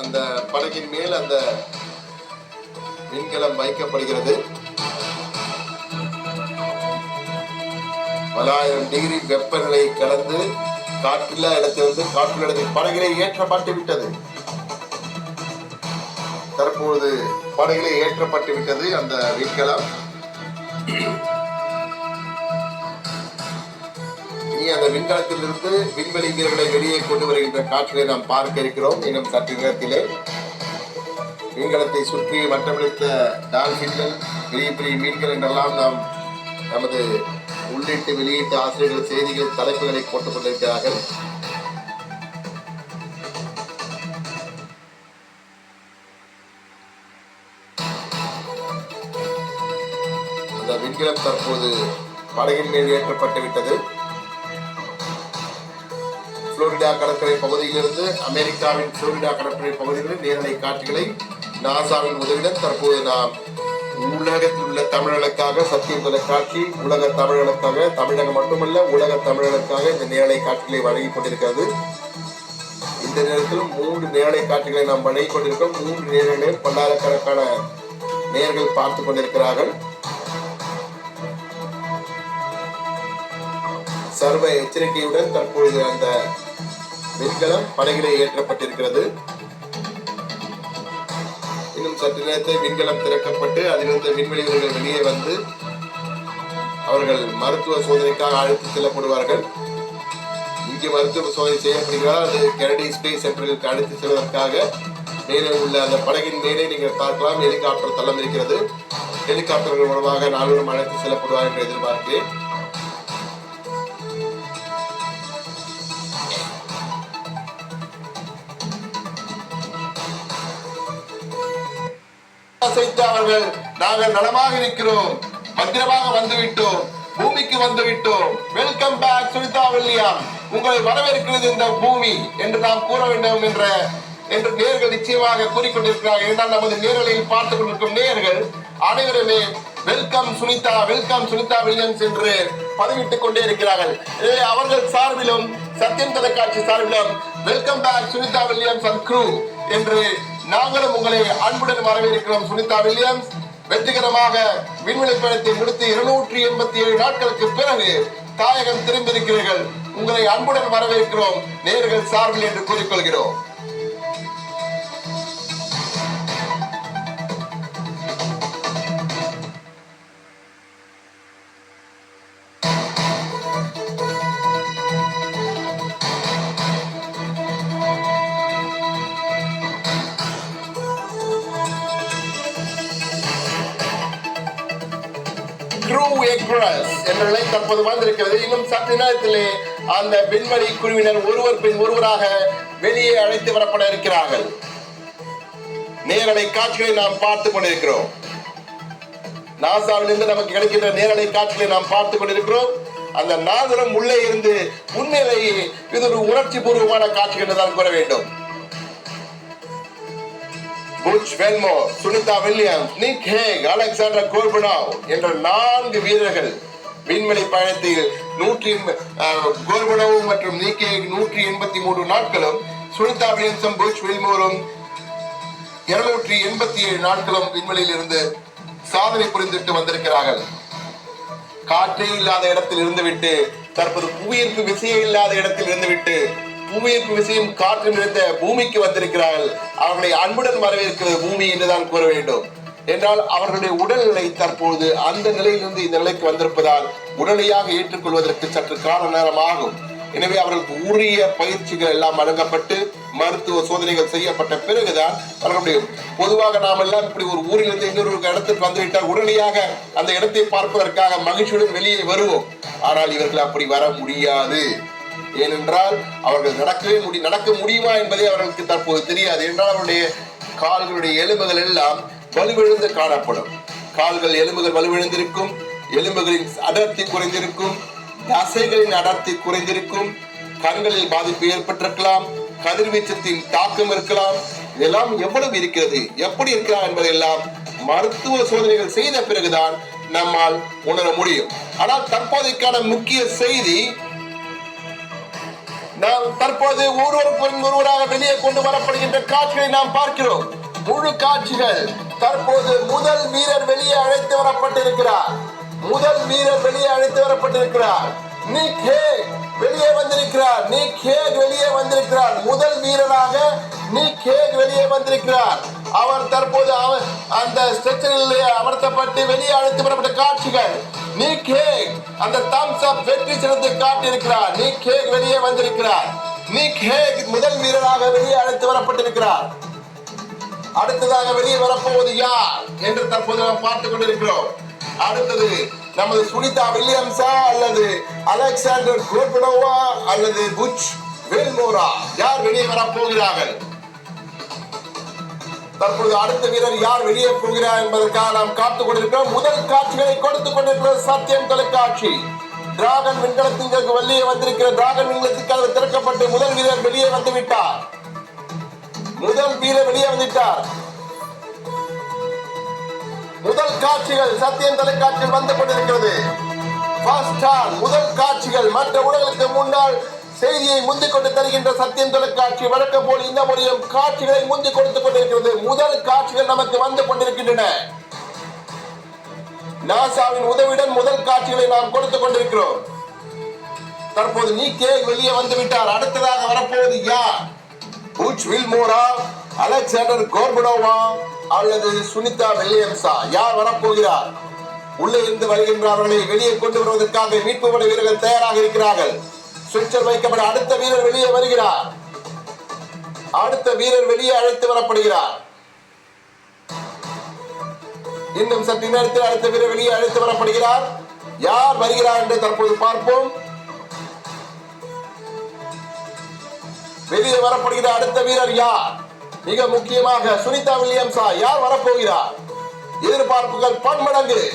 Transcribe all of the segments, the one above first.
அந்த படகின் மேல் அந்த மின்கலம் வைக்கப்படுகிறது. பலாயிரம் டிகிரி வெப்பநிலை கலந்து காற்றில்லா இடத்திலிருந்து காற்றில் இடத்தில் படகிலே ஏற்றப்பட்டு விட்டது. தற்பொழுது படகிலே ஏற்றப்பட்டு விட்டது அந்த விண்கலம். அந்த விண்கலத்திலிருந்து விண்வெளி வீரர்களை வெளியே கொண்டு வருகின்ற காட்சிகளை நாம் பார்க்க இருக்கிறோம். இன்னும் சற்று நேரத்திலே விண்கலத்தை சுற்றி வட்டமளித்த டால்பின்கள் பெரிய பெரிய மீன்கள் என்றெல்லாம் நாம் நமது உள்ளிட்டு வெளியீட்டு ஆசிரியர்கள் செய்திகள் தலைப்புகளை போட்டுக் கொண்டிருக்கிறார்கள். அந்த விண்கலம் தற்போது படகின் மேல் ஏற்றப்பட்டு விட்டது. புளோரிடா கடற்கரை பகுதியிலிருந்து அமெரிக்காவின் புளோரிடா கடற்கரை பகுதிகளில் நேரலை காட்சிகளை நாசாவின் உதவியுடன் தற்போது நாம் உலகத்தில் உள்ள தமிழர்களுக்காக சத்தியம் காட்சி உலக தமிழர்களுக்காக தமிழகம் மட்டுமல்ல உலக தமிழர்களுக்காக இந்த நேரலை காட்சிகளை வழங்கி கொண்டிருக்கிறது. இந்த நேரத்திலும் மூன்று நேரலை காட்சிகளை நாம் வழங்கி கொண்டிருக்கோம் மூன்று நேரங்களில் பல்லாயிரக்கணக்கான நேர்கள் பார்த்து கொண்டிருக்கிறார்கள். சர்வ எச்சரிக்கையுடன் தற்பொழுது அந்த விண்கலம் படகிலே ஏற்றப்பட்டிருக்கிறது. இன்னும் சற்று நேரத்தில் விண்கலம் திறக்கப்பட்டு அதிலிருந்து விண்வெளி வீரர்கள் வெளியே வந்து அவர்கள் மருத்துவ சோதனைக்காக அழைத்து செல்லப்படுவார்கள். இங்கே மருத்துவ சோதனை செய்யப்படுகிறார் அது கெனடி ஸ்பேஸ் சென்டருக்கு அழைத்து செல்வதற்காக மேலே உள்ள அந்த படகின் மேலே நீங்கள் பார்க்கலாம். ஹெலிகாப்டர் தளம் இருக்கிறது. ஹெலிகாப்டர்கள் மூலமாக நாளுடன் அழைத்து செல்லப்படுவார் என்று எதிர்பார்க்கிறேன். அசைத்து அவர்கள் நாங்கள் நலமாக இருக்கிறோம். பத்திரமாக வந்துவிட்டோம். பூமிக்கு வந்து விட்டோம் வெல்கம் பேக் சுனிதா வில்லியம் உங்களை வரவேற்கிறது இந்த பூமி என்று நாம் கூற வேண்டும் என்ற என்று நேர்கள் நிச்சயமாக கூறிக்கொண்டிருக்கிறார்கள். என்றால் நமது நேரலையில் பார்த்துக் கொண்டிருக்கும் நேர்கள் அனைவருமே welcome Sunita welcome Sunita Williams என்று பதிவிட்டுக் கொண்டே இருக்கிறார்கள். எனவே அவர்கள் சார்பிலும் சத்தியம் தொலைக்காட்சி சார்பிலும் welcome back Sunita Williams and crew என்று நாங்களும் உங்களை அன்புடன் வரவேற்கிறோம் சுனிதா வில்லியம்ஸ். வெற்றிகரமாக விண்வெளி பயணத்தை முடித்து இருநூற்றி எண்பத்தி ஏழு நாட்களுக்கு பிறகு தாயகம் திரும்பியிருக்கிறீர்கள். உங்களை அன்புடன் வரவேற்கிறோம். நேர்கள் சார்பில் என்று கூறிக்கொள்கிறோம். என்ற நிலை தற்போது வந்திருக்கிறது இன்னும் சற்று நேரத்திலே அந்த விண்வெளி குழுவினர் ஒருவர் பின் ஒருவராக வெளியே அழைத்து வரப்பட இருக்கிறார்கள். நேரலை காட்சிகளை நாம் பார்த்துக் கொண்டிருக்கிறோம். நாசாவிலிருந்து நமக்கு கிடைக்கின்ற நேரலை காட்சிகளை நாம் பார்த்துக் கொண்டிருக்கிறோம். அந்த நாதரம் உள்ளே இருந்து உண்மையிலேயே இது ஒரு உணர்ச்சி பூர்வமான காட்சி என்று தான் கூற வேண்டும். Butch Wilmore Sunita Williams Nick Hague Alexander Gorbunov என்ற நான்கு வீரர்கள் விண்வெளி பயணத்தில் நூற்றி கோர்பனோவ் மற்றும் நிக் ஹேக் நூற்றி எண்பத்தி மூன்று நாட்களும் சுனிதா வில்லியம்ஸும் புட்ச் வெல்மோரும் இருநூற்றி எண்பத்தி ஏழு நாட்களும் விண்வெளியில் இருந்து சாதனை புரிந்துட்டு வந்திருக்கிறார்கள். காற்றே இல்லாத இடத்தில் இருந்துவிட்டு தற்போது புவியீர்ப்பு விசையே இல்லாத இடத்தில் இருந்துவிட்டு புவியீர்ப்பு விசையும் காற்றும் நிறைந்த பூமிக்கு வந்திருக்கிறார்கள். அவர்களை அன்புடன் வரவேற்கிறது பூமி என்றுதான் கூற வேண்டும். என்றால் அவர்களுடைய உடல்நிலை தற்போது அந்த நிலையிலிருந்து இந்த நிலைக்கு வந்திருப்பதால் உடனடியாக ஏற்றுக்கொள்வதற்கு சற்று கால நேரம் ஆகும் எனவே அவர்களுக்கு உரிய பயிற்சிகள் எல்லாம் வழங்கப்பட்டு மருத்துவ சோதனைகள் செய்யப்பட்ட பிறகுதான் வழங்க முடியும் பொதுவாக நாம் எல்லாம் இப்படி ஒரு ஊரிலிருந்து இன்னொரு இடத்துக்கு வந்துவிட்டால் உடனடியாக அந்த இடத்தை பார்ப்பதற்காக மகிழ்ச்சியுடன் வெளியே வருவோம். ஆனால் இவர்கள் அப்படி வர முடியாது. ஏனென்றால் அவர்கள் நடக்கவே முடி நடக்க முடியுமா என்பதே அவர்களுக்கு தற்போது தெரியாது. என்றால் அவருடைய கால்களுடைய எலும்புகள் எல்லாம் வலுவிழந்து காணப்படும். கால்கள் எலும்புகள் வலுவிழந்திருக்கும் எலும்புகளின் அடர்த்தி குறைந்திருக்கும் தசைகளின் அடர்த்தி குறைந்திருக்கும் கண்களில் பாதிப்பு ஏற்பட்டிருக்கலாம் கதிர்வீச்சத்தின் தாக்கம் இருக்கலாம் இதெல்லாம் எவ்வளவு இருக்கிறது எப்படி இருக்கலாம் என்பதெல்லாம் மருத்துவ சோதனைகள் செய்த பிறகுதான் நம்மால் உணர முடியும். ஆனால் தற்போதைக்கான முக்கிய செய்தி நாம் தற்போது ஒருவருக்கு ஒருவராக வெளியே கொண்டு வரப்படுகின்ற காட்சிகளை நாம் பார்க்கிறோம். முழு காட்சிகள் தற்போது முதல் வீரர் வெளியே அழைத்து வரப்பட்டிருக்கிறார். முதல் வீரர் வெளியே அழைத்து வரப்பட்டிருக்கிறார். நீ கே வெளியே வந்திருக்கிறார். நீ கே வெளியே வந்திருக்கிறார். முதல் வீரராக நீ கேக் வெளியே வந்திருக்கிறார். அவர் தற்போது அவர் அந்த ஸ்ட்ரெச்சரில் அமர்த்தப்பட்டு வெளியே அழைத்து வரப்பட்ட காட்சிகள் நிக் ஹேக் அந்த தம்ஸ் அப் வெற்றி சின்னத்தை காட்டியிருக்கிறார். நிக் ஹேக் வெளியே வந்திருக்கிறார். நிக் ஹேக் முதல் வீரராக வெளியே அழைத்து வரப்பட்டிருக்கிறார். அடுத்ததாக வெளியே வரப்போவது யார் என்று தற்போது நாம் பார்த்துக் கொண்டிருக்கிறோம். அடுத்தது நமது சுனிதா வில்லியம்ஸா அல்லது அலெக்சாண்டர் கோர்பனோவா அல்லது புச் வெல்மோரா? யார் வெளியே வரப்போகிறார்கள்? தற்பொழுது அடுத்த வீரர் யார் வெளியே போகிறார் என்பதற்காக நாம் காத்துக் கொண்டிருக்கிறோம். முதல் காட்சிகளை கொடுத்துக் கொண்டிருக்கிறது சத்தியம் தொலைக்காட்சி. டிராகன் விண்கலத்திற்கு வெளியே வந்திருக்கிற டிராகன் விண்கலத்துக்கு திறக்கப்பட்டு முதல் வீரர் வெளியே வந்து விட்டார். முதல் வீரர் வெளியே வந்துவிட்டார் முதல் காட்சிகள் சத்தியம் தொலைக்காட்சியில் வந்து கொண்டிருக்கிறது. முதல் காட்சிகள் மற்ற ஊடகங்களுக்கு முன்னால் செய்தியை முந்திக் கொண்டு தருகின்ற சத்தியம் தொலைக்காட்சி வழக்கம் போல் இந்த முறையும் காட்சிகளை முந்தி கொடுத்துக் கொண்டிருக்கிறது. முதல் காட்சிகள் நமக்கு வந்து கொண்டிருக்கின்றன. நாசாவின் உதவியுடன் முதல் காட்சிகளை நாம் கொடுத்துக் கொண்டிருக்கிறோம். தற்போது நீக்கே வெளியே வந்து விட்டார். அடுத்ததாக வரப்போவது யார்? புச் வில்மோரா அலெக்சாண்டர் கோர்பனோவா அல்லது சுனிதா வில்லியம்ஸா யார் வரப்போகிறார்? உள்ளே இருந்து வருகின்றவர்களை வெளியே கொண்டு வருவதற்காக மீட்பு படை வீரர்கள் தயாராக இருக்கிறார்கள். சுவிட்சர் வைக்கப்பட அடுத்த வீரர் வெளியே வருகிறார். அடுத்த வீரர் வெளியே அழைத்து வரப்படுகிறார். இன்னும் சற்று நேரத்தில் அடுத்த வீரர் வெளியே அழைத்து வரப்படுகிறார். யார் வருகிறார் என்று தற்போது பார்ப்போம். வெளியே வரப்படுகிற அடுத்த வீரர் யார்? மிக முக்கியமாக சுனிதா வில்லியம்ஸா யார் வரப்போகிறார்? எதிர்பார்ப்புகள் பன்மடங்கு.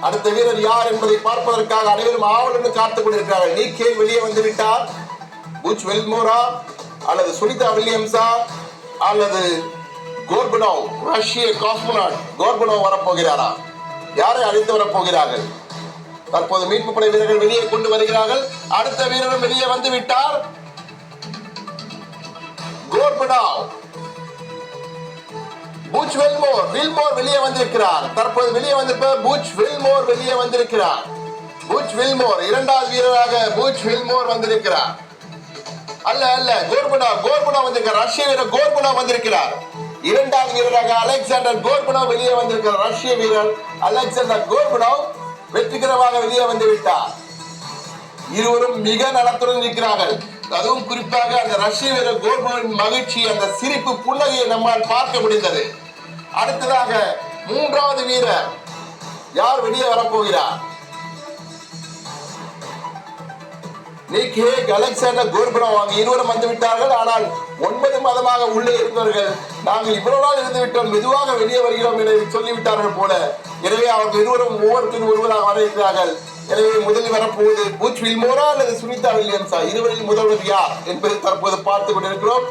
அடுத்த வீரர் யார் என்பதை பார்ப்பதற்காக அனைவரும் ஆவலுடன் காத்துக் கொண்டிருக்கிறார்கள். நீக்கே வெளியே வந்து விட்டார் புச் வெல்மோரா அல்லது சுனிதா வில்லியம்ஸா அல்லது கோர்பனோவ் ரஷ்ய காஸ்மோனாட் கோர்பனோவ் வரப்போகிறாரா? யாரை அழைத்து வரப்போகிறார்கள்? தற்போது மீட்பு படை வீரர்கள் வெளியே கொண்டு வருகிறார்கள். அடுத்த வீரரும் வெளியே வந்து விட்டார். கோர்படாவ் பூச் வெல்மோர் வில்மோர் வெளியே வந்திருக்கிறார். தற்போது வெளியே வந்திருப்ப பூச் வில்மோர் வெளியே வந்திருக்கிறார். பூச் வில்மோர் இரண்டாவது வீரராக பூச் வில்மோர் வந்திருக்கிறார். அல்ல அல்ல கோர்பனா கோர்பனா வந்திருக்கிறார். ரஷ்ய வீரர் கோர்பனா வந்திருக்கிறார். இரண்டாவது வீரராக அலெக்சாண்டர் கோர்பனா வெளியே வந்திருக்கிறார். ரஷ்ய வீரர் அலெக்சாண்டர் கோர்பனா வெற்றிகரமாக வெளியே வந்து விட்டார். இருவரும் மிக நலத்துடன் இருக்கிறார்கள் அதுவும் குறிப்பாக அந்த ரஷ்ய வீரர் கோர்பனின் மகிழ்ச்சி அந்த சிரிப்பு புன்னகையை நம்மால் பார்க்க முடிந்தது. அடுத்ததாக மூன்றாவது வீரர் யார் வெளியே வரப்போகிறார்? நிக் ஹேக் அலெக்சாண்டர் கோர்பனோவ் ஆகிய இருவரும் வந்து விட்டார்கள். ஆனால் ஒன்பது மாதமாக உள்ளே இருந்தவர்கள் நாங்கள் இவ்வளவு நாள் இருந்து விட்டோம் மெதுவாக வெளியே வருகிறோம் என சொல்லிவிட்டார்கள் போல. எனவே அவர்கள் இருவரும் ஒவ்வொருத்தரும் ஒருவராக வர இருக்கிறார்கள். எனவே முதலில் வரப்போவது பூச் வில்மோரா அல்லது சுனிதா வில்லியம்ஸா? இருவரில் முதல்வர் யார் என்பதை தற்போது பார்த்துக் கொண்டிருக்கிறோம்.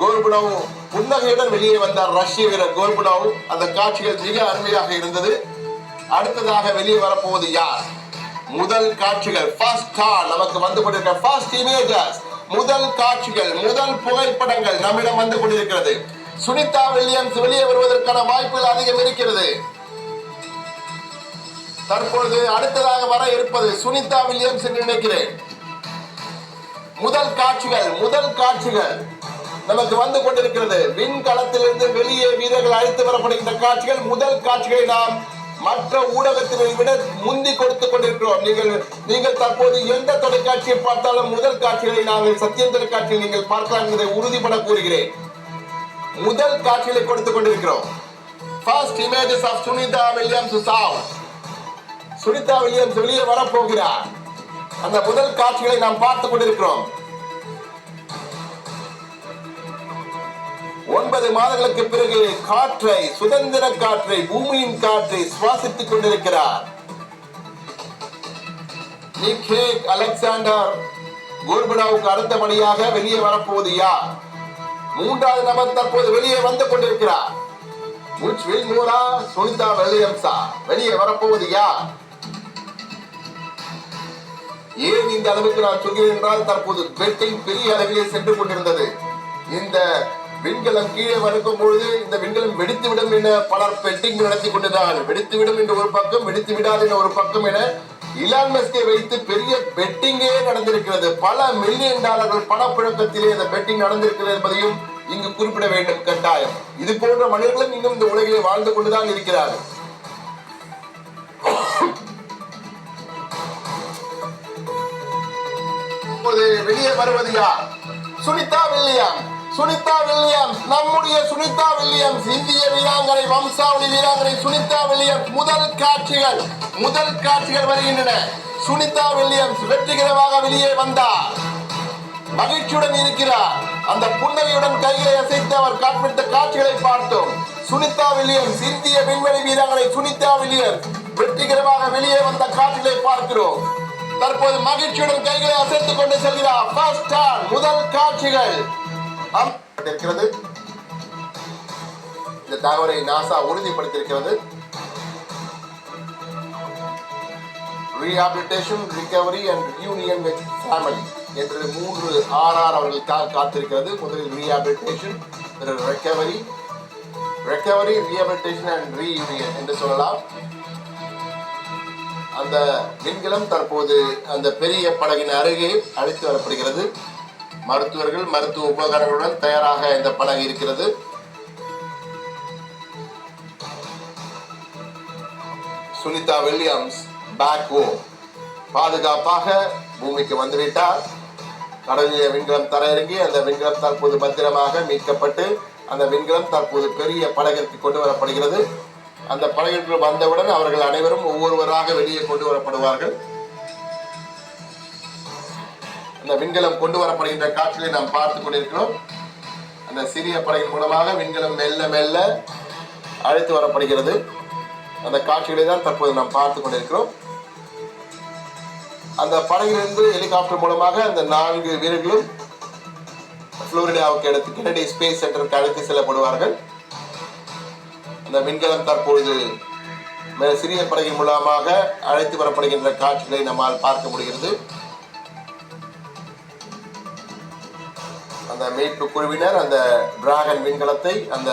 கோர்பனோவ் புன்னகையுடன் வெளியே வந்தார் ரஷ்ய வீரர் கோர்பனோவ் அந்த காட்சிகள் மிக அருமையாக இருந்தது. அடுத்ததாக வெளியே வரப்போவது யார்? முதல் காட்சிகள் ஃபர்ஸ்ட் கால் நமக்கு வந்து கொண்டிருக்கிற ஃபர்ஸ்ட் இமேஜஸ் முதல் காட்சிகள் முதல் புகைப்படங்கள் நம்மிடம் வந்து கொண்டிருக்கிறது. சுனிதா வில்லியம்ஸ் வெளியே வருவதற்கான வாய்ப்புகள் அதிகம் இருக்கிறது. தற்பொழுது அடுத்ததாக வர இருப்பது சுனிதா வில்லியம்ஸ் என்று நினைக்கிறேன். முதல் காட்சிகள் முதல் காட்சிகள் நமக்கு வந்து கொண்டிருக்கிறது. விண்கலத்திலிருந்து வெளியே வீரர்கள் அழைத்து வரப்படுகின்ற காட்சிகள் முதல் காட்சிகளை நாம் மற்ற ஊடகத்தினை விட முந்தி கொடுத்துக் கொண்டிருக்கிறோம். நீங்கள் நீங்கள் தற்போது எந்த தொலைக்காட்சியை பார்த்தாலும் முதல் காட்சிகளை நாங்கள் சத்தியம் தொலைக்காட்சியை நீங்கள் பார்க்கலாம் என்பதை உறுதிபட கூறுகிறேன். முதல் காட்சிகளை கொடுத்துக் கொண்டிருக்கிறோம். First images of Sunita Williams Zhao Sunita Williams வெளியே வரப்போகிறார். அந்த முதல் காட்சிகளை நாம் பார்த்துக் கொண்டிருக்கிறோம். ஒன்பது மாதங்களுக்கு பிறகு காற்றை சுதந்திர காற்றை பூமியின் காற்றை சுவாசித்துக் கொண்டிருக்கிறார். நிக்கேக் அலெக்சாண்டர் கோர்பனாவுக்கு அடுத்தபடியாக வெளியே வரப்போவது யார்? மூன்றாவது நபர் தற்போது வெளியே வந்து கொண்டிருக்கிறார். சுனிதா வில்லியம்ஸா வெளியே வரப்போவது யார்? ஏன் இந்த அளவுக்கு நான் சொல்கிறேன் என்றால் தற்போது பெட்டிங் பெரிய அளவிலே சென்று கொண்டிருந்தது. இந்த விண்கலம் கீழே வறுக்கும் பொழுது இந்த விண்கலம் வெடித்துவிடும் என பலர் பெட்டிங் நடத்தி கொண்டிருந்தார்கள் வெடித்துவிடும் என்ற ஒரு பக்கம் வெடித்து விடாது என ஒரு பக்கம் என இலான் மஸ்கை வைத்து பெரிய பெட்டிங்கே நடந்திருக்கிறது. பல மில்லியன் டாலர்கள் பணப்புழக்கத்திலே இந்த பெட்டிங் நடந்திருக்கிறது என்பதையும் இங்கு குறிப்பிட வேண்டும். கட்டாயம். இது போன்ற மனிதர்களும் இன்னும் இந்த உலகிலே வாழ்ந்து கொண்டுதான் இருக்கிறார்கள். வருவது வெளியே வருவது யார்? சுனிதா வில்லியம். சுனிதா வில்லியம்ஸ் நம்முடைய சுனிதா வில்லியம்ஸ் இந்திய வீராங்கனை வம்சாவளி வீராங்கனை சுனிதா வில்லியம்ஸ் முதல் காட்சிகள் முதல் காட்சிகள் வருகின்றன. சுனிதா வில்லியம்ஸ் வெற்றிகரமாக வெளியே வந்தார். மகிழ்ச்சியுடன் இருக்கிறார். அந்த புன்னகையுடன் கைகளை அசைத்து அவர் காட்பித்த காட்சிகளை பார்த்தோம். சுனிதா வில்லியம்ஸ் இந்திய விண்வெளி வீராங்கனை சுனிதா வில்லியம்ஸ் வெற்றிகரமாக வெளியே வந்த காட்சிகளை பார்க்கிறோம். தற்போது மகிழ்ச்சியுடன் கைகளை அசைத்துக் கொண்டு செல்கிறார். First முதல் காட்சிகள். இருக்கிறது. இந்த தகவலை NASA உறுதிப்படுத்தியிருக்கிறது. Rehabilitation recovery and union with family என்று மூன்று ஆர்ஆர் அவர்களுக்காக காத்திருக்கிறது. முதலில் ரீஹாபிலிட்டேஷன் பிறகு recovery recovery rehabilitation and reunion என்று சொல்லலாம். அந்த விண்கலம் தற்போது அந்த பெரிய படகின் அருகே அழைத்து வரப்படுகிறது. மருத்துவர்கள் மருத்துவ உபகரணங்களுடன் தயாராக இந்த படகு இருக்கிறது. Sunita Williams back home. பாதுகாப்பாக பூமிக்கு வந்துவிட்டார். கடலிலே விண்கலம் தரையிறங்கி அந்த விண்கலம் தற்போது பத்திரமாக மீட்கப்பட்டு அந்த விண்கலம் தற்போது பெரிய படகிற்கு கொண்டு வரப்படுகிறது. அந்த படகிற்கு வந்தவுடன் அவர்கள் அனைவரும் ஒவ்வொருவராக வெளியே கொண்டு வரப்படுவார்கள். அந்த விண்கலம் கொண்டு வரப்படுகின்ற காட்சிகளை நாம் பார்த்து கொண்டிருக்கிறோம். அந்த சிறிய படையின் மூலமாக விண்கலம் மெல்ல மெல்ல அழைத்து வரப்படுகிறது. அந்த காட்சிகளை தான் தற்போது நாம் பார்த்து கொண்டிருக்கிறோம். அந்த படகிலிருந்து ஹெலிகாப்டர் மூலமாக அந்த நான்கு வீரர்களும் புளோரிடாவுக்கு எடுத்து கெனடி ஸ்பேஸ் சென்டருக்கு அழைத்து செல்லப்படுவார்கள். இந்த விண்கலம் தற்பொழுது மிக சிறிய படகின் மூலமாக அழைத்து வரப்படுகின்ற காட்சிகளை நம்மால் பார்க்க முடிகிறது. அந்த மீட்பு குழுவினர் அந்த டிராகன் விண்கலத்தை அந்த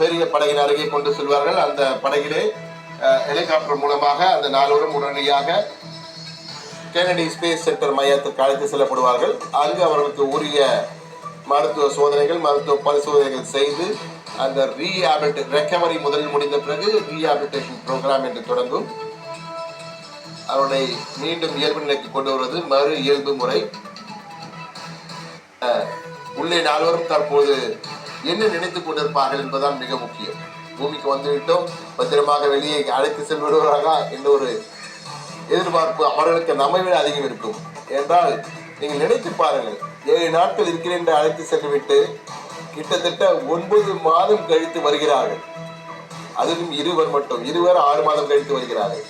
பெரிய படகின் அருகே கொண்டு செல்வார்கள். அந்த படகிலே ஹெலிகாப்டர் மூலமாக அந்த நால்வரும் உடனடியாக கெனடி ஸ்பேஸ் சென்டர் மையத்திற்கு அழைத்து செல்லப்படுவார்கள். அங்கு அவர்களுக்கு உரிய மருத்துவ சோதனைகள் மருத்துவ பரிசோதனைகள் செய்து அந்த ரீஹாபிலிட்டே ரெக்கவரி முதலில் முடிந்த பிறகு ரீஹாபிலிட்டேஷன் ப்ரோக்ராம் என்று தொடங்கும். அவனை மீண்டும் இயல்பு நிலைக்கு கொண்டு வருவது மறு இயல்பு முறை. உள்ளே நால்வரும் தற்போது என்ன நினைத்துக் கொண்டிருப்பார்கள் என்பதுதான் மிக முக்கியம். பூமிக்கு வந்துவிட்டோம் பத்திரமாக வெளியே அழைத்து செல்விடுவார்களா என்ற ஒரு எதிர்பார்ப்பு அவர்களுக்கு நம்மை விட அதிகம் இருக்கும். என்றால் நீங்கள் நினைத்து பாருங்கள் ஏழு நாட்கள் இருக்கிறேன் என்று அழைத்து சென்றுவிட்டு கிட்டத்தட்ட ஒன்பது மாதம் கழித்து வருகிறார்கள். அதுவும் இருவர் மட்டும் இருவர் ஆறு மாதம் கழித்து வருகிறார்கள்.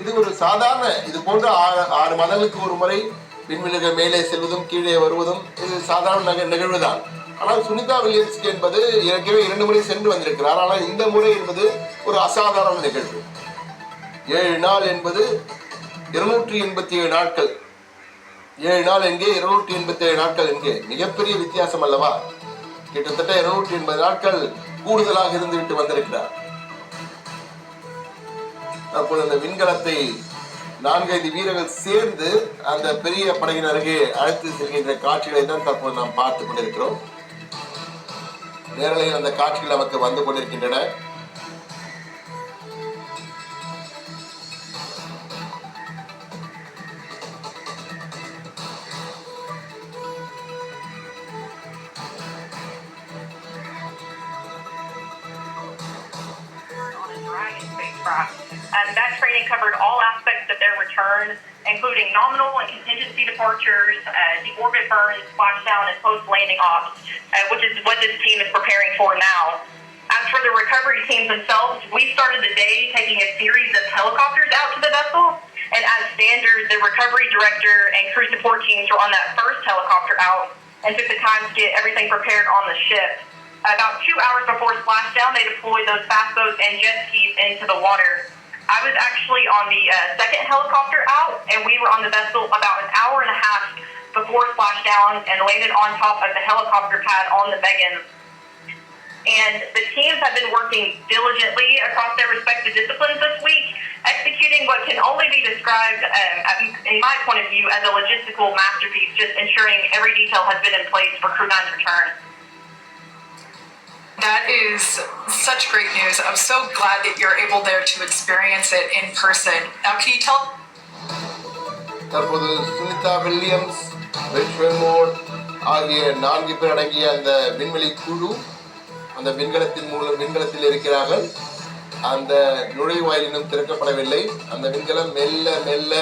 இது ஒரு சாதாரண இது போன்ற ஆறு ஆறு மாதங்களுக்கு ஒரு முறை விண்வெளிக மேலே செல்வதும் கீழே வருவதும் இது சாதாரண நிகழ்வுதான். ஆனால் சுனிதா வில்லியம்ஸ்க்கு என்பது ஏற்கனவே இரண்டு முறை சென்று வந்திருக்கிறார். ஆனால் இந்த முறை என்பது ஒரு அசாதாரண நிகழ்வு. ஏழு நாள் என்பது இருநூற்றி எண்பத்தி ஏழு நாட்கள். ஏழு நாள் எங்கே? இருநூற்றி எண்பத்தி ஏழு நாட்கள் எங்கே? மிகப்பெரிய வித்தியாசம் அல்லவா? கிட்டத்தட்ட இருநூற்றி எண்பது நாட்கள் கூடுதலாக இருந்து விட்டு வந்திருக்கிறார். அப்போது அந்த விண்கலத்தை நான்கைந்து வீரர்கள் சேர்ந்து அந்த பெரிய படையின் அருகே அழைத்து செல்கின்ற காட்சிகளை தான் தற்போது நாம் பார்த்து கொண்டிருக்கிறோம். நேரலையில் அந்த காட்சிகள் நமக்கு வந்து கொண்டிருக்கின்றன. Dragon. Um, that training covered all aspects of their return, including nominal and contingency departures, uh, deorbit burns, splashdown, and post-landing ops, uh, which is what this team is preparing for now. As for the recovery teams themselves, we started the day taking a series of helicopters out to the vessel, and as standard, the recovery director and crew support teams were on that first helicopter out and took the time to get everything prepared on the ship. About two hours before splashdown, they deployed those fast boats and jet skis into the water. I was actually on the uh, second helicopter out, and we were on the vessel about an hour and a half before splashdown and landed on top of the helicopter pad on the Megan. And the teams have been working diligently across their respective disciplines this week, executing what can only be described, um, in my point of view, as a logistical masterpiece, just ensuring every detail has been in place for Crew 9's return. That is such great news. I'm so glad that you're able there to experience it in person. Now, can you tell தற்போது Sunita Williams வெல்மோர் ஆகிய நான்கு பேர் அடங்கிய அந்த விண்வெளி குழு அந்த விண்கலத்தின் மூலம் விண்கலத்தில் இருக்கிறார்கள் அந்த நுழைவாயில் இன்னும் திறக்கப்படவில்லை அந்த விண்கலம் மெல்ல மெல்ல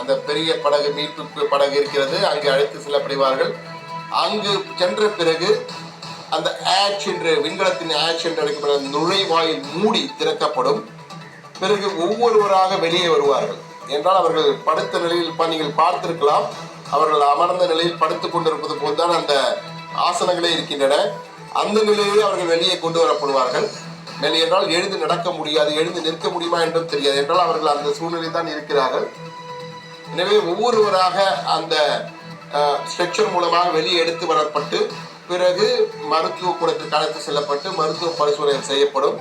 அந்த பெரிய படகு மீட்பு படகு இருக்கிறது அங்கு அழைத்து செல்லப்படுவார்கள் அங்கு சென்ற பிறகு அந்த ஆட்ச் என்று விண்கலத்தின் ஆட்ச் என்று அழைக்கப்படும் நுழைவாயில் மூடி திறக்கப்படும். பிறகு ஒவ்வொருவராக வெளியே வருவார்கள். என்றால் அவர்கள் படுத்த நிலையில் நீங்கள் பார்த்திருக்கலாம். அவர்கள் அமர்ந்த நிலையில் படுத்துக் கொண்டிருப்பது போல்தான் அந்த ஆசனங்களே இருக்கின்றன. அந்த நிலையிலே அவர்கள் வெளியே கொண்டு வரப்படுவார்கள். மேலே என்றால் எழுந்து நடக்க முடியாது எழுந்து நிற்க முடியுமா என்றும் தெரியாது. என்றால் அவர்கள் அந்த சூழ்நிலை தான் இருக்கிறார்கள். எனவே ஒவ்வொருவராக அந்த ஸ்ட்ரக்சர் மூலமாக வெளியே எடுத்து வரப்பட்டு பிறகு மருத்துவ கூடத்திற்கு அழைத்து செல்லப்பட்டு மருத்துவ பரிசோதனை செய்யப்படும்.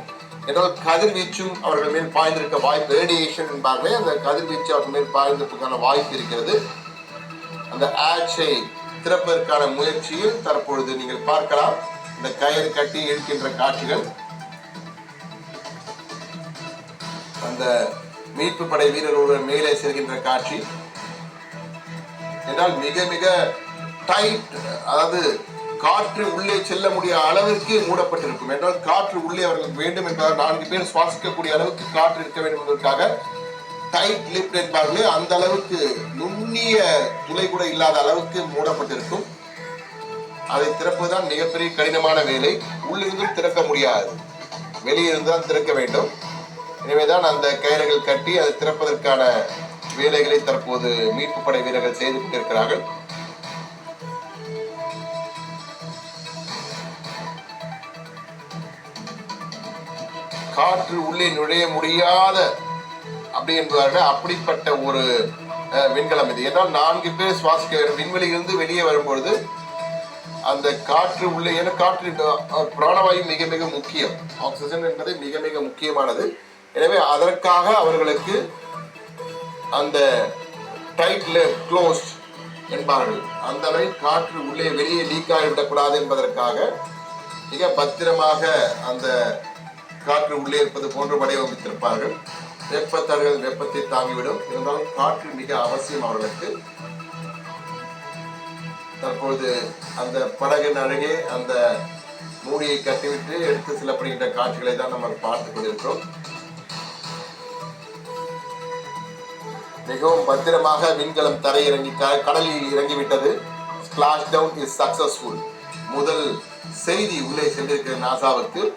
என்றால் கதிர்வீச்சும் அவர்கள் மேல் பாய்ந்திருக்க வாய்ப்பு ரேடியேஷன் என்பார்களே அந்த கதிர்வீச்சு அவர்கள் மேல் பாய்ந்திருப்பதற்கான வாய்ப்பு இருக்கிறது. அந்த ஆட்சை திறப்பதற்கான முயற்சியில் தற்பொழுது நீங்கள் பார்க்கலாம். இந்த கயிறு கட்டி இழுக்கின்ற காட்சிகள். அந்த மீட்பு படை வீரர்களுடன் மேலே செல்கின்ற காட்சி. என்றால் மிக மிக டைட் அதாவது காற்று உள்ளே செல்ல முடிய அளவிற்கு மூடப்பட்டிருக்கும். என்றால் காற்று உள்ளே அவர்களுக்கு வேண்டும் என்பதால் நான்கு பேர் சுவாசிக்கக்கூடிய அளவுக்கு காற்று இருக்க வேண்டும் என்பதற்காக டைட் லிப்ட் என்பார்களே அந்த அளவுக்கு நுண்ணிய துளை கூட இல்லாத அளவுக்கு மூடப்பட்டிருக்கும். அதை திறப்பதுதான் மிகப்பெரிய கடினமான வேலை. உள்ளிருந்தும் திறக்க முடியாது. வெளியே தான் திறக்க வேண்டும். எனவேதான் அந்த கயிறுகள் கட்டி அதை திறப்பதற்கான வேலைகளை தற்போது மீட்பு படை வீரர்கள் செய்து கொண்டிருக்கிறார்கள். காற்று உள்ளே நுழைய முடியாத அப்படி என்பதாக அப்படிப்பட்ட ஒரு விண்கலம் இது. ஏன்னால் நான்கு பேர் சுவாசிக்க விண்வெளியிலிருந்து வெளியே வரும்பொழுது அந்த காற்று உள்ளே ஏன்னா காற்று பிராணவாயு மிக மிக முக்கியம். ஆக்சிஜன் என்பது மிக மிக முக்கியமானது. எனவே அதற்காக அவர்களுக்கு அந்த டைட்ல க்ளோஸ் என்பார்கள். அந்த அளவில் காற்று உள்ளே வெளியே லீக் ஆகிவிடக்கூடாது என்பதற்காக மிக பத்திரமாக அந்த காற்று உள்ளே இருப்பது போன்று வடிவமைத்திருப்பார்கள். வெப்பத்தடைகள் வெப்பத்தை தாங்கிவிடும். இருந்தாலும் காற்று மிக அவசியம் அவர்களுக்கு. தற்பொழுது அந்த படகின் அருகே அந்த மூடியை கட்டிவிட்டு எடுத்து செல்லப்படுகின்ற காட்சிகளை தான் நம்ம பார்த்துக் கொண்டிருக்கிறோம். மிகவும் பத்திரமாக விண்கலம் தரையிறங்கி க- கடலில் இறங்கிவிட்டது. ஸ்பிளாஷ் டவுன் இஸ் சக்சஸ்ஃபுல் முதல் செய்தி உள்ளே சென்றிருக்கிற நாசாவுக்கு.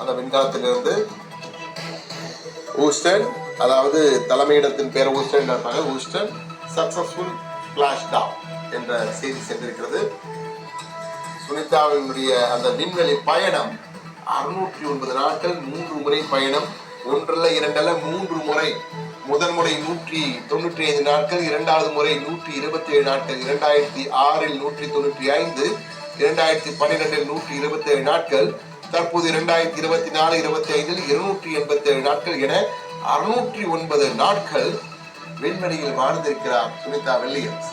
அந்த விண்கலத்திலிருந்து ஊஸ்டன் அதாவது தலைமையிடத்தின் பேர் ஊஸ்டன் இருப்பாங்க. ஊஸ்டன் சக்சஸ்ஃபுல் ஸ்பிளாஷ் டவுன் என்ற செய்தி சென்றிருக்கிறது. சுனிதாவினுடைய அந்த விண்வெளி பயணம் அறுநூற்றி ஒன்பது நாட்கள் மூன்று முறை பயணம் ஒன்றல்ல இரண்டல்ல மூன்று முறை. முதல் முறை நூற்றி தொண்ணூற்றி ஐந்து நாட்கள் இரண்டாவது முறை நூற்றி இருபத்தி ஏழு நாட்கள் இரண்டாயிரத்தி ஆறில் நூற்றி தொண்ணூற்றி ஐந்து இரண்டாயிரத்தி பன்னிரெண்டில் நூற்றி இருபத்தி ஏழு நாட்கள் தற்போது இரண்டாயிரத்தி இருபத்தி நாலு இருபத்தி ஐந்தில் இருநூற்றி எண்பத்தி ஏழு நாட்கள் என அறுநூற்றி ஒன்பது நாட்கள் விண்வெளியில் வாழ்ந்திருக்கிறார் சுனிதா வில்லியம்ஸ்.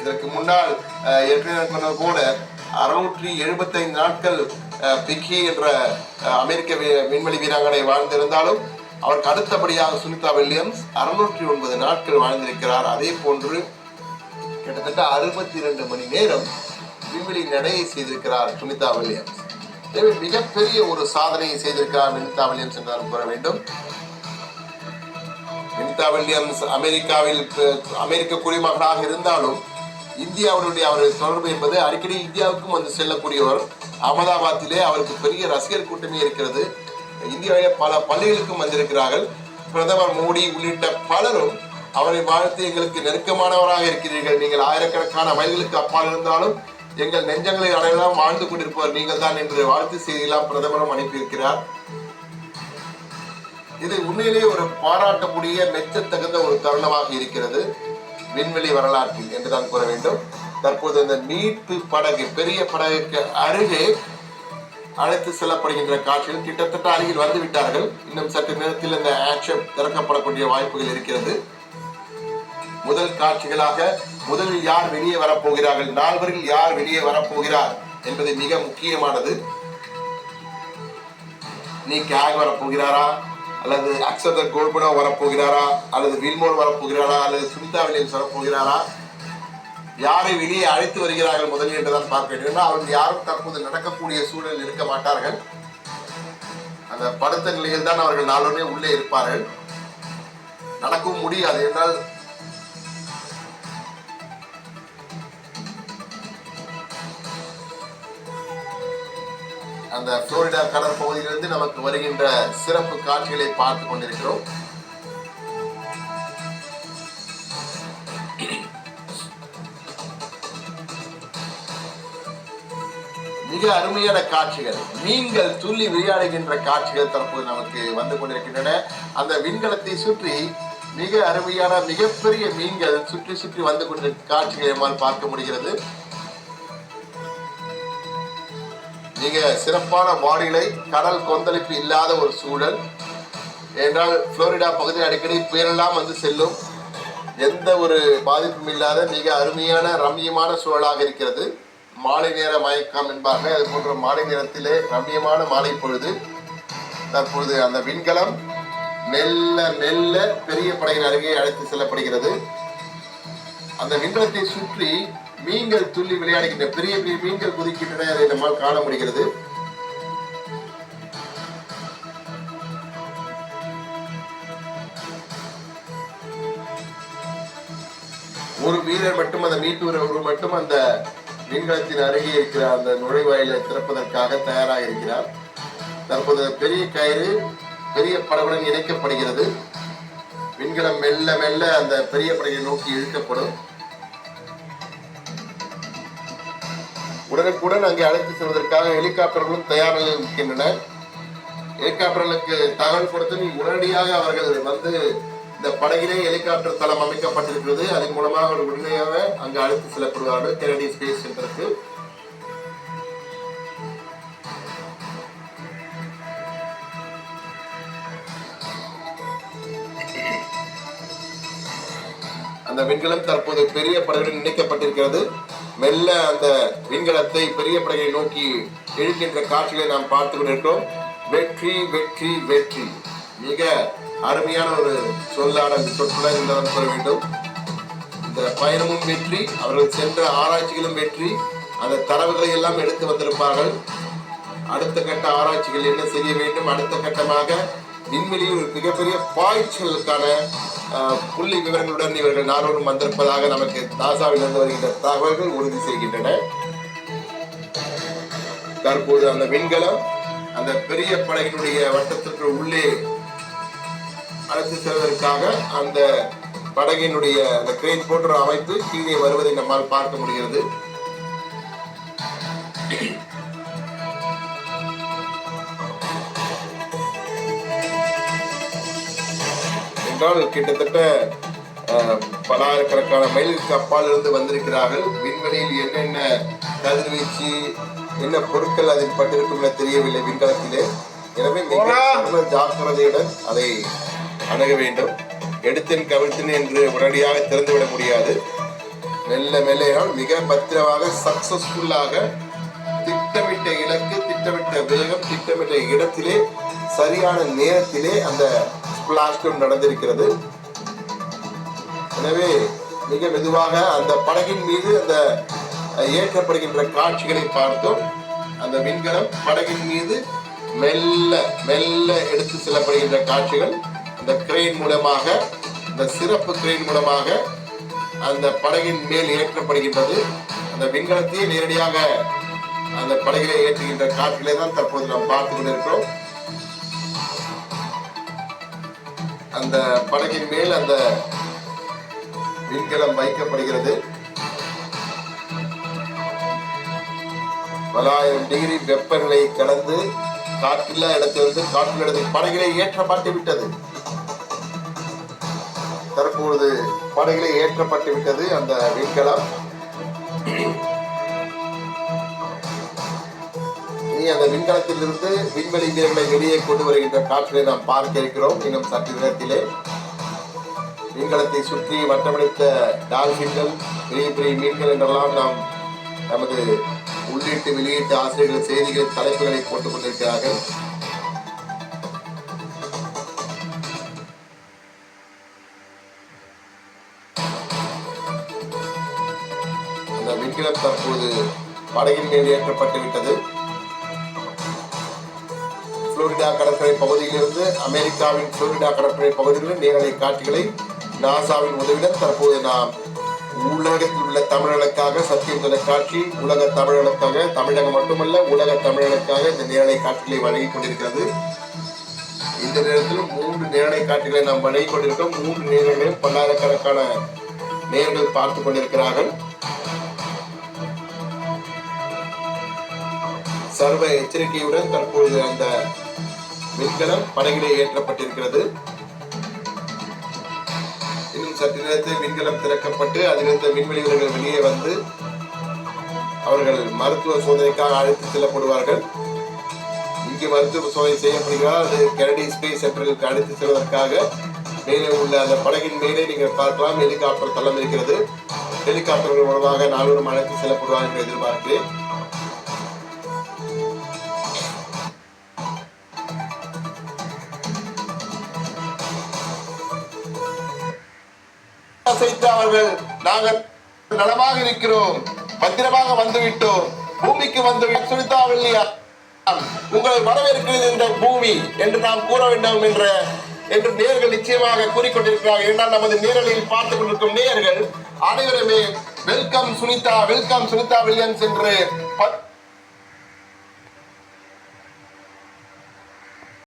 இதற்கு முன்னால் அஹ், ஏற்கனவே சொன்னது போல அறுநூற்றி எழுபத்தைந்து நாட்கள் அஹ், பிக்கி என்ற அஹ், அமெரிக்க வி- விண்வெளி வீராங்கனை வாழ்ந்திருந்தாலும் அவருக்கு அடுத்தபடியாக சுனிதா வில்லியம்ஸ் அறுநூற்றி ஒன்பது நாட்கள் வாழ்ந்திருக்கிறார். அதே போன்று கிட்டத்தட்ட அறுபத்தி இரண்டு மணி நேரம் விண்வெளி நடையை செய்திருக்கிறார் சுனிதா வில்லியம்ஸ். எனவே மிகப்பெரிய ஒரு சாதனையை செய்திருக்கிறார் வினிதா வில்லியம்ஸ் என்று கூற வேண்டும். வினிதா வில்லியம்ஸ் அமெரிக்காவில் அமெரிக்க குடிமகனாக இருந்தாலும் இந்தியாவுடைய அவரது தொடர்பு என்பது அடிக்கடி இந்தியாவுக்கும் வந்து செல்லக்கூடியவர். அகமதாபாத்திலே அவருக்கு பெரிய ரசிகர் கூட்டமே இருக்கிறது. இந்தியாவிலே பல பள்ளிகளுக்கும் வந்திருக்கிறார்கள். பிரதமர் மோடி உள்ளிட்ட பலரும் அவரை வாழ்த்து எங்களுக்கு நெருக்கமானவராக இருக்கிறீர்கள். நீங்கள் ஆயிரக்கணக்கான மைல்களுக்கு அப்பால் இருந்தாலும் எங்கள் நெஞ்சங்களை அடையலாம் வாழ்ந்து கொண்டிருப்பவர் நீங்கள் தான் என்று வாழ்த்து செய்தியெல்லாம் பிரதமரும் அனுப்பியிருக்கிறார். இது உண்மையிலேயே ஒரு பாராட்டக்கூடிய மெச்சத்தகுந்த ஒரு தருணமாக இருக்கிறது. விண்வெளி வரலாற்றில் என்றுதான் கூற வேண்டும். தற்போது இந்த மீட்பு படகு பெரிய படகுக்கு அருகே அழைத்து செல்லப்படுகின்ற காட்சிகள் கிட்டத்தட்ட அருகில் வந்து விட்டார்கள் இன்னும் சற்று நேரத்தில் இந்த ஆக்ஷன் திறக்கப்படக்கூடிய வாய்ப்புகள் இருக்கிறது. முதல் காட்சிகளாக முதலில் யார் வெளியே வரப்போகிறார்கள்? நால்வரில் யார் வெளியே வரப்போகிறார் என்பது மிக முக்கியமானது. நீ கேக் வரப்போகிறாரா? அல்லது அக்ஷதர் கோல்பனா வரப்போகிறாரா? அல்லது வில்மோர் வரப்போகிறாரா? அல்லது சுனிதா வில்லியம்ஸ் வரப்போகிறாரா? யாரை வெளியே அழைத்து வருகிறார்கள் முதலில் என்றுதான் பார்க்க வேண்டும். ஏன்னா அவர்கள் யாரும் தற்போது நடக்கக்கூடிய சூழலில் இருக்க மாட்டார்கள். அந்த படுத்த நிலையில் தான் அவர்கள் நாளுமே உள்ளே இருப்பார்கள். நடக்கவும் முடியாது. என்றால் அந்த புளோரிடா கடற்பகுதியிலிருந்து நமக்கு வருகின்ற சிறப்பு காட்சிகளை பார்த்து கொண்டிருக்கிறோம். மிக அருமையான காட்சிகள். மீன்கள் துள்ளி விளையாடுகின்ற காட்சிகள் தற்போது நமக்கு வந்து கொண்டிருக்கின்றன. அந்த விண்கலத்தை சுற்றி மிக அருமையான மிகப்பெரிய மீன்கள் சுற்றி சுற்றி வந்து கொண்டிருக்க காட்சிகளை நம்மால் பார்க்க முடிகிறது. மிக சிறப்பான வானிலை கடல் கொந்தளிப்பு இல்லாத ஒரு சூழல். என்றால் புளோரிடா பகுதியில் அடிக்கடி புயலெல்லாம் வந்து செல்லும். எந்த ஒரு பாதிப்பும் இல்லாத மிக அருமையான ரம்மியமான சூழலாக இருக்கிறது. மாலை நேர மயக்கம் என்பார்கள். அது போன்ற மாலை நேரத்திலே ரம்மியமான மாலை பொழுது தற்பொழுது அந்த விண்கலம் மெல்ல மெல்ல பெரிய படையின் அருகே அழைத்து செல்லப்படுகிறது. அந்த விண்கலத்தை சுற்றி மீன்கள் துள்ளி விளையாடுகின்ற பெரிய பெரிய மீன்கள் குதிக்கின்றன. அதை நம்மால் காண முடிகிறது. ஒரு வீரர் மட்டும் அந்த மீட்டு மட்டும் அந்த மீன்களத்தின் அருகே இருக்கிற அந்த நுழைவாயிலை திறப்பதற்காக தயாராக இருக்கிறார். தற்போது பெரிய கயிறு பெரிய படவுடன் இணைக்கப்படுகிறது. விண்கலம் மெல்ல மெல்ல அந்த பெரிய படையை நோக்கி இழுக்கப்படும். உடனுக்குடன் அங்கே அழைத்து செல்வதற்காக ஹெலிகாப்டர்களும் தயார் இருக்கின்றன. ஹெலிகாப்டர்களுக்கு தகவல் கொடுத்து உடனடியாக அவர்கள் வந்து இந்த படகிலே ஹெலிகாப்டர் தளம் அமைக்கப்பட்டிருக்கிறது. அதன் மூலமாக அவர் உடனடியாக அங்கு அழைத்து செல்லப்படுவார்கள். கெனடி ஸ்பேஸ் சென்டருக்கு அந்த விண்கலம் தற்போது பெரிய படகுடன் இணைக்கப்பட்டிருக்கிறது. மெல்ல அந்த விண்கலத்தை பெரிய படகை நோக்கி இழுக்கின்ற காட்சிகளை நாம் பார்த்து கொண்டிருக்கிறோம் வெற்றி வெற்றி வெற்றி. மிக அருமையான ஒரு சொல்லாடல் சொற்களை சொல்ல வேண்டும். இந்த பயணமும் வெற்றி அவர்கள் சென்ற ஆராய்ச்சிகளும் வெற்றி. அந்த தரவுகளை எல்லாம் எடுத்து வந்திருப்பார்கள். அடுத்த கட்ட ஆராய்ச்சிகள் என்ன செய்ய வேண்டும்? அடுத்த கட்டமாக விண்வெளியில் ஒரு மிகப்பெரிய பாய்ச்சலுக்கான புள்ளி விவரங்களுடன் இவர்கள் நாளோடும் வந்திருப்பதாக நமக்கு நாசாவிலிருந்து வருகின்ற தகவல்கள் உறுதி செய்கின்றன. தற்போது அந்த விண்கலம் அந்த பெரிய படகினுடைய வட்டத்திற்கு உள்ளே அழைத்து செல்வதற்காக அந்த படகினுடைய அந்த கிரேன் போன்ற அமைப்பு கீழே வருவதை நம்மால் பார்க்க முடிகிறது. என்றால் கிட்டத்தட்ட பலாயிரக்கணக்கான மைலுக்கு அப்பால் இருந்து வந்திருக்கிறார்கள். விண்வெளியில் என்னென்ன கதிர்வீச்சு என்ன பொருட்கள் அதில் பட்டிருக்கும் தெரியவில்லை விண்கலத்திலே. எனவே மிக ஜாக்கிரதையுடன் அதை அணுக வேண்டும். எடுத்தேன் கவிழ்த்தேன் என்று உடனடியாக திறந்துவிட முடியாது. மெல்ல மெல்லையால் மிக பத்திரமாக சக்சஸ்ஃபுல்லாக திட்டமிட்ட இலக்கு திட்டமிட்ட வேகம் திட்டமிட்ட இடத்திலே சரியான நேரத்திலே அந்த பிளாஸ்டும் நடந்திருக்கிறது எனவே மிக மெதுவாக அந்த படகின் மீது அந்த ஏற்றப்படுகின்ற காட்சிகளை பார்த்தோம் அந்த விண்கலம் படகின் மீது மெல்ல மெல்ல எடுத்து செல்லப்படுகின்ற காட்சிகள் அந்த கிரெயின் மூலமாக இந்த சிறப்பு கிரெயின் மூலமாக அந்த படகின் மேல் ஏற்றப்படுகின்றது அந்த விண்கலத்தையே நேரடியாக அந்த படகிலே ஏற்றுகின்ற காட்சிகளை தான் தற்போது நாம் பார்த்து கொண்டிருக்கிறோம் அந்த படகின் மேல் அந்த விண்கலம் வைக்கப்படுகிறது. பலாயிரம் டிகிரி வெப்பநிலை கடந்து காற்றில்லா இடத்திலிருந்து காற்றில் இடத்தில் படகிலே ஏற்றப்பட்டு விட்டது. தற்பொழுது படகிலே ஏற்றப்பட்டு விட்டது அந்த விண்கலம். இனி அந்த விண்கலத்திலிருந்து விண்வெளி வீரர்களை வெளியே கொண்டு வருகின்ற காற்றினை நாம் பார்க்க இருக்கிறோம். இன்னும் சற்று நேரத்திலே விண்கலத்தை சுற்றி வட்டமடித்த டால்பின்கள் பெரிய பெரிய மீன்கள் என்றெல்லாம் நாம் நமது உள்ளீட்டு வெளியீட்டு ஆசிரியர்கள் செய்திகள் தலைப்புகளை போட்டுக் கொண்டிருக்கிறார்கள். அந்த விண்கலம் தற்போது படகின் மேல் ஏற்றப்பட்டு விட்டது. புளோரிடா கடற்கரை பகுதியிலிருந்து அமெரிக்காவின் புளோரிடா கடற்கரை பகுதிகளில் நேரலை காட்சிகளை நாசாவின் உதவியுடன் தற்போது நாம் உலகத்தில் உள்ள தமிழர்களுக்காக சத்தியம் தொலைக்காட்சி உலக தமிழர்களுக்காக தமிழகம் மட்டுமல்ல உலக தமிழர்களுக்காக இந்த நேரலை காட்சிகளை வழங்கிக் கொண்டிருக்கிறது. இந்த நேரத்தில் மூன்று நேரலை காட்சிகளை நாம் வழங்கி கொண்டிருக்கிறோம் மூன்று நேரங்களையும் பல்லாயிரக்கணக்கான நேர்கள் பார்த்துக் கொண்டிருக்கிறார்கள். சர்வ எச்சரிக்கையுடன் தற்பொழுது அந்த விண்கலம் படகிலே ஏற்றப்பட்டிருக்கிறது. இன்னும் சற்று நேரத்தில் விண்கலம் திறக்கப்பட்டு அதிலிருந்த விண்வெளி வீரர்கள் வெளியே வந்து அவர்கள் மருத்துவ சோதனைக்காக அழைத்து செல்லப்படுவார்கள். இங்கு மருத்துவ சோதனை செய்யப்படுகிறார். அது கெனடி ஸ்பேஸ் சென்டருக்கு அழைத்து செல்வதற்காக மேலே உள்ள அந்த படகின் மேலே நீங்கள் பார்க்கலாம். ஹெலிகாப்டர் தளம் இருக்கிறது. ஹெலிகாப்டர்கள் மூலமாக நால்வரும் அழைத்து செல்லப்படுவார் என்று எதிர்பார்க்கிறேன். அசைத்து அவர்கள் நாங்கள் நலமாக இருக்கிறோம் பத்திரமாக வந்துவிட்டோம் பூமிக்கு வந்து சுனிதாவில்லையா உங்களை வரவேற்கிறது இந்த பூமி என்று நாம் கூற வேண்டும் என்ற என்று நேர்கள் நிச்சயமாக கூறிக்கொண்டிருக்கிறார்கள். என்றால் நமது நேரலில் பார்த்துக் கொண்டிருக்கும் நேயர்கள் அனைவருமே welcome Sunita welcome Sunita Williams என்று